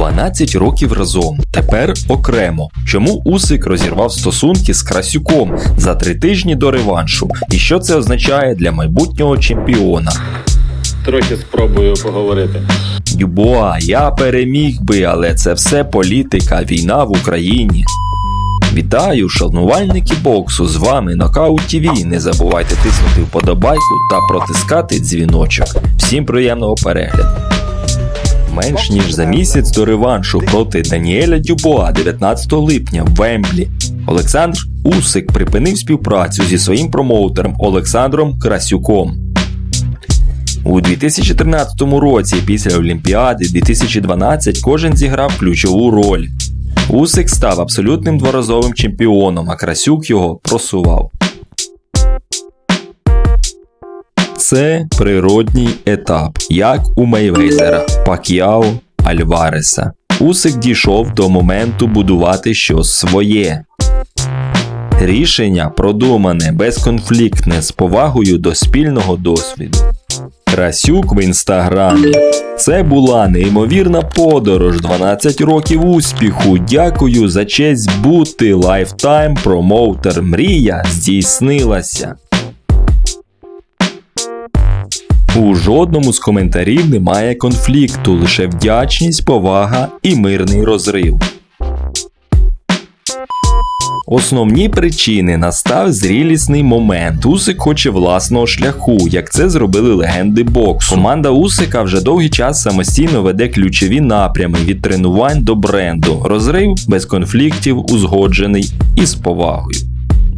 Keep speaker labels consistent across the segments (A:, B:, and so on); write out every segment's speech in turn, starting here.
A: 12 років разом, тепер окремо. Чому Усик розірвав стосунки з Красюком за три тижні до реваншу? І що це означає для майбутнього чемпіона?
B: Трохи спробую поговорити.
A: Дюбуа, я переміг би, але це все політика, війна в Україні. Вітаю, шанувальники боксу! З вами Нокаут ТВ. Не забувайте тиснути вподобайку та протискати дзвіночок. Всім приємного перегляду. Менш ніж за місяць до реваншу проти Даніеля Дюбуа 19 липня в Вемблі. Олександр Усик припинив співпрацю зі своїм промоутером Олександром Красюком. У 2013 році після Олімпіади 2012 кожен зіграв ключову роль. Усик став абсолютним дворазовим чемпіоном, а Красюк його просував. Це природній етап, як у Мейвезера, Пак'яо, Альвареса. Усик дійшов до моменту будувати щось своє. Рішення продумане, безконфліктне, з повагою до спільного досвіду. Красюк в інстаграмі. Це була неймовірна подорож, 12 років успіху. Дякую за честь бути лайфтайм промоутер. Мрія здійснилася. У жодному з коментарів немає конфлікту, лише вдячність, повага і мирний розрив. Основні причини настав зрілісний момент. Усик хоче власного шляху, як це зробили легенди боксу. Команда Усика вже довгий час самостійно веде ключові напрями від тренувань до бренду. Розрив без конфліктів, узгоджений і з повагою.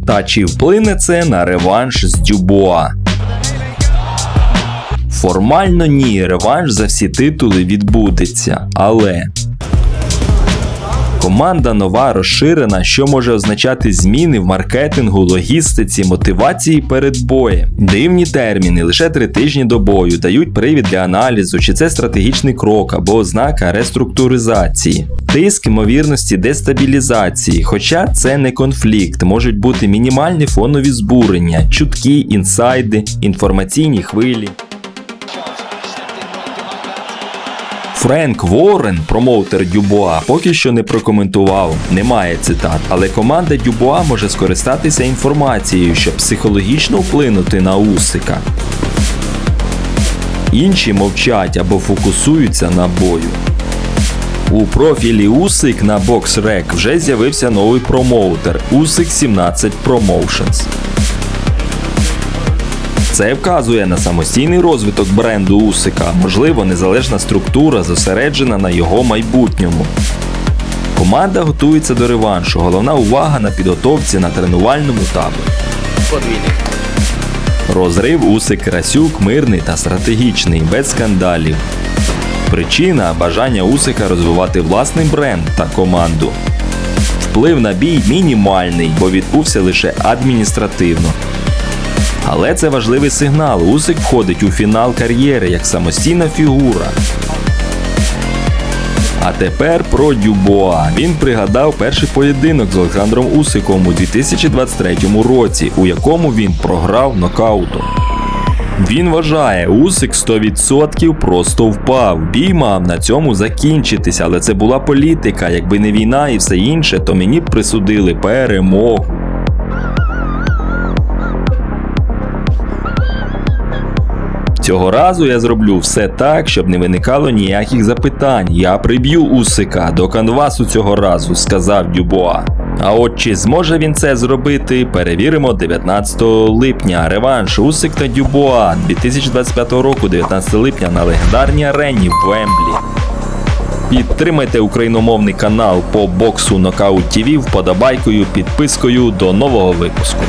A: Та чи вплине це на реванш з Дюбуа? Формально ні, реванш за всі титули відбудеться, але команда нова розширена, що може означати зміни в маркетингу, логістиці, мотивації перед боєм. Дивні терміни, лише три тижні до бою, дають привід для аналізу, чи це стратегічний крок або ознака реструктуризації. Тиск ймовірності дестабілізації, хоча це не конфлікт, можуть бути мінімальні фонові збурення, чутки, інсайди, інформаційні хвилі. Френк Ворен, промоутер Дюбуа, поки що не прокоментував, немає цитат, але команда Дюбуа може скористатися інформацією, щоб психологічно вплинути на Усика. Інші мовчать або фокусуються на бою. У профілі Усик на BoxRec вже з'явився новий промоутер Усик 17 Promotions. Це вказує на самостійний розвиток бренду Усика, можливо, незалежна структура зосереджена на його майбутньому. Команда готується до реваншу. Головна увага на підготовці на тренувальному таборі. Розрив Усик Красюк мирний та стратегічний, без скандалів. Причина бажання Усика розвивати власний бренд та команду. Вплив на бій мінімальний, бо відбувся лише адміністративно. Але це важливий сигнал. Усик входить у фінал кар'єри як самостійна фігура. А тепер про Дюбоа. Він пригадав перший поєдинок з Олександром Усиком у 2023 році, у якому він програв нокаутом. Він вважає, Усик 100% просто впав. Бій мав на цьому закінчитись, але це була політика. Якби не війна і все інше, то мені б присудили перемогу. Цього разу я зроблю все так, щоб не виникало ніяких запитань. Я приб'ю Усика до канвасу цього разу, сказав Дюбуа. А от чи зможе він це зробити, перевіримо 19 липня. Реванш Усик та Дюбуа 2025 року, 19 липня на легендарній арені в Вемблі. Підтримайте україномовний канал по боксу Нокаут ТВ вподобайкою, підпискою до нового випуску.